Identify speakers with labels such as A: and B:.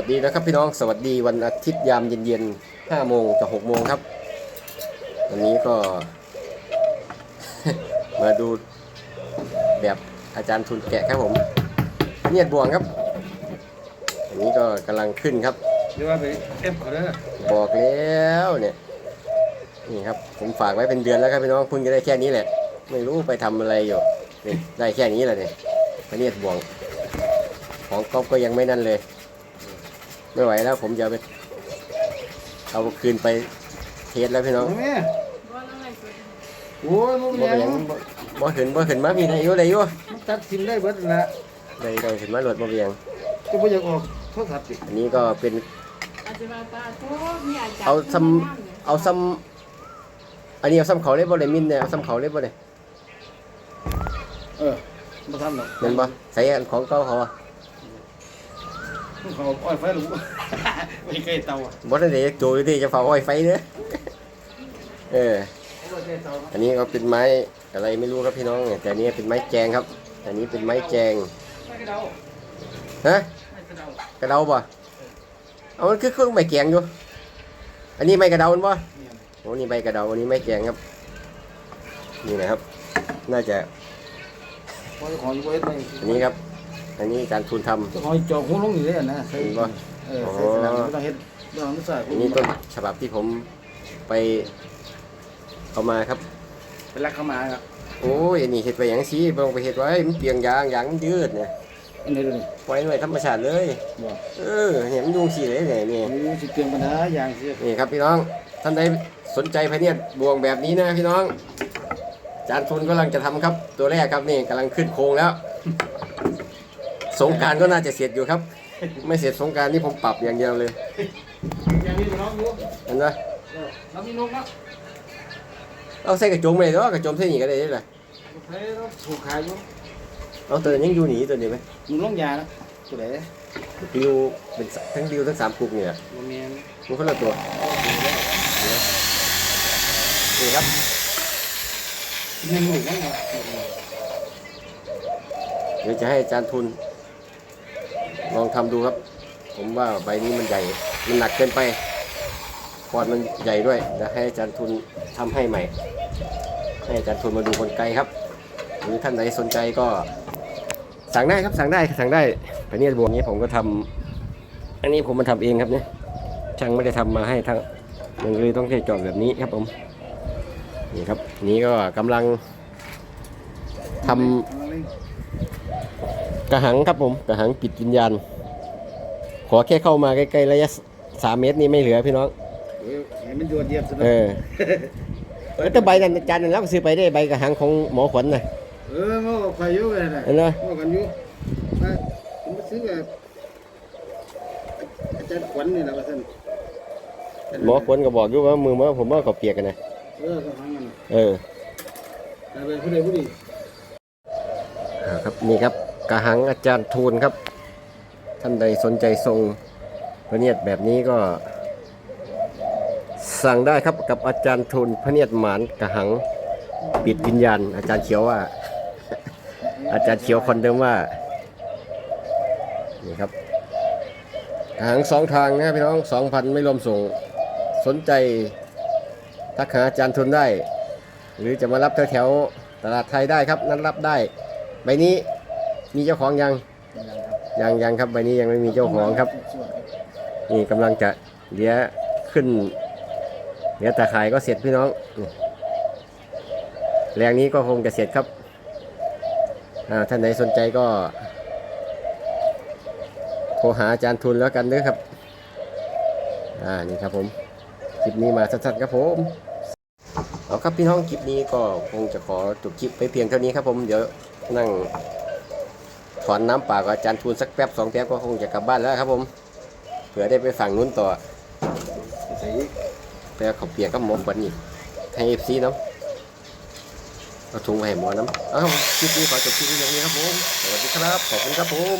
A: วัสดีนะครับพี่น้องสวัสดีวันอาทิตย์ยามเย็นๆห้าโมงจะหกโมงครับ วันนี้ก็ มาดูแบบอาจารย์ทุนแกะครับผมเนียดบวงครับ อันนี้ก็กำลังขึ้นครับ
B: เดี๋ยวว่าไปเอฟเขาเด้อ
A: บอกแล้วเนี่ยนี่ครับผมฝากไว้เป็นเดือนแล้วครับพี่น้องเพิ่งจะได้แค่นี้แหละ ไม่รู้ไปทำอะไรอยู่นี่ได้แค่นี้แหละเนี่ยพระเนียดบวงของก๊อฟก็ยังไม่นั่นเลย ไม่ไหวแล้ว ผมจะเอาไปเอาคืนไปเทสแล้วพี่น้อง
B: แม่โอ้ยมึง
A: บ่
B: ยั
A: เป็นหยังงบ่บ่ขึ้นบ่ขึ้นมาพี่ได้อยู่ได้อยู่
B: มันตัดสินได้เบิดละ
A: ได้ได้ขึ้นมาโหลดบ่เป็นหยัง
B: จะบ่อยากออกโทรศัพท์ดิ
A: อันนี้ก็เป็น
C: อาจารย์ตาโทษมีอาจารย์
A: เอาซ้ำเอาซ้ำอันนี้เอาซ้ำเขาเลยบ่ได้มินเนี่ยเอาซ้ำเขาเลยบ่ได้
B: เออบ่ทำหรอก
A: แม่นบ่ใส่อันของเก่าเขาอะ
B: เขาอ้อยไฟลูกไม่ใกล้เตาอะ
A: บ่ได้เด็กโจอยู่ที่จะเฝ้าอ้อยไฟเด้อเออ
B: ไม่ใกล้เตา
A: อันนี้ก็เป็นไม้อะไรไม่รู้ครับพี่น้องเนี่ยแต่อันนี้เป็นไม้แจงครับ อันนี้เป็นไม้แจง
B: ไม่กระเดา
A: ฮะ
B: ไม่กระเดาก
A: ระเดาบ่เอามันคือเครื่องไม้แกงอยู่ อันนี้ไม้กระเดามันบ่
B: เนี่ย
A: โอ้นี่ใบกระเดาอันนี้ไม้แกงครับ นี่นะครับ น่าจะ
B: พอเจ้าของอยู่บ่เฮ็ดไป
A: อันนี้ครับ อันนี้การทุนทำ
B: เจ้าของจองหูลงนี่เลยนะใส่
A: เห็นบ่
B: เออใส่สนามไม่ต้องเฮ็ดบ่ต้องใส่
A: อันนี้ต้นฉบับที่ผมไปเอามาครับ
B: เป็นรักเข้ามาครับ
A: โอ้ยอันนี้เห็ดไปอย่างซีบ่ต้องไปเห็ดไว้มันเปียงยางยางมันยืดเนี่ย
B: อันนี้ดูนี่
A: ปล่อยไว้ธรรมชาติเลย
B: บ่
A: เออเนี่ยมันยุงสีเลยเนี่ยนี่
B: นี่สิเปลี่ยนปัญหาอย่างสิ
A: นี่ครับพี่น้อง ท่านใดสนใจพะเนียดบวงแบบนี้นะพี่น้อง จานทุนกำลังจะทำครับ ตัวแรกครับนี่กำลังขึ้นโครงแล้ว สงกรารก็น่าจะเสร็จอยู่ครับ ไม่เสร็จสงกรารนี่ผมปรับอย่างเดียวเลย
B: อย่างนี้น้องอยู่
A: เห็นไหม
B: เออน้องมีนกนะ
A: เอาใส่กระจมเลยเนาะกระจมใส่หนีก็ได้เลยล่ะ
B: ใช้รถถูกขายอยู่
A: เอาตัวนั้นยังอยู่หนีตัวนี้ไหม
B: มึงลงยานะตัวไหน
A: ดิวเป็นสทั้งดิวทั้งสามกลุ่มเนี่ย
B: บ่แม่น
A: มันคนละตัวนี่ครับ
B: หนึ่งหนึ่งนั่นไง
A: เดี๋ยวจะให้อาจารย์ทุน ลองทำดูครับ ผมว่าใบนี้มันใหญ่ มันหนักเกินไปพอดมันใหญ่ด้วยเดี๋ยวให้อาจารย์ทุนทำให้ใหม่ ให้อาจารย์ทุนมาดูคนไกลครับ หรือท่านไหนสนใจก็ สั่งได้ครับสั่งได้สั่งได้ไปเนี่ยบวงนี้ผมก็ทำอันนี้ผมมาทำเองครับเนี่ยช่างไม่ได้ทำมาให้ทั้งมันเลยต้องใช้จอบแบบนี้ครับผมนี่ครับ นี้ก็กำลังทำ กระหังครับผมกระหังปิดวิญญาณขอแค่เข้ามาใกล้ๆระยะสามเมตรนี่ไม่เหลือพี่น้อง
B: เออเห็นมันโยนเหยียบซะ
A: เอ
B: นะ
A: อแล้วแต่ใบนั้นอาจารย์นั้นแล้วซื้อไปได้ใบกระหังของหมอขวัญนะ
B: เออมันก็ไฟอยู่กันนะ
A: เห็นไหม
B: มันกันอยู่มาผมไปซื้อกับอาจารย์ขวัญนี่แหละว่าซั่น
A: หมอขวัญก็บอกอยู่ว่ามือมาผมว่าเขาเปียกกันนะ
B: เออก็หามัน
A: เออ
B: แต่เป็นผู้ใดผู้ดี
A: อ่าครับนี่ครับ กระหังอาจารย์ทูลครับ ท่านใดสนใจทรงพระเนียดแบบนี้ก็ สั่งได้ครับกับอาจารย์ทูลพระเนียดหมานกระหังปิดวิญญาณ อาจารย์เขียวว่า อาจารย์เขียวคนเดิมว่านี่ครับกระหังสองทางนะครับพี่น้องสองพันไม่รวมส่งสนใจทักหาอาจารย์ทุนได้ หรือจะมารับแถวๆตลาดไทยได้ครับ นัดรับได้ใบนี้ มีเจ้าของยังยังยังครับใบนี้ยังไม่มีเจ้าของครับ นี่กำลังจะเลี้ยขึ้นเลี้ยตาข่ายก็เสร็จพี่น้องแรงนี้ก็คงจะเสร็จครับอ่าท่านสนใจก็โทรหาอาจารย์ทุนแล้วกันเด้อครับ อ่า นี่ครับผม คลิปนี้มาสั้นๆครับผม เอาครับพี่น้องคลิปนี้ก็คงจะขอจบคลิปไปเพียงเท่านี้ครับผม เดี๋ยวนั่ง ถอนน้ำปล่ากับอาจารย์ทูนสักแป๊บสองแป๊บก็คงจะกลับบ้านแล้วครับผมเผื่อได้ไปฝั่งนู้นต่อ
B: ใส่
A: ไปเอาข้าวเปียกกับหมอปันนี่ให้เอฟซีน้ำเอาถุงไปให้หมอน้ำเอาครับคลิปนี้ขอจบคลิปนี้อย่างนี้ครับผมสวัสดีครับขอบคุณครับผม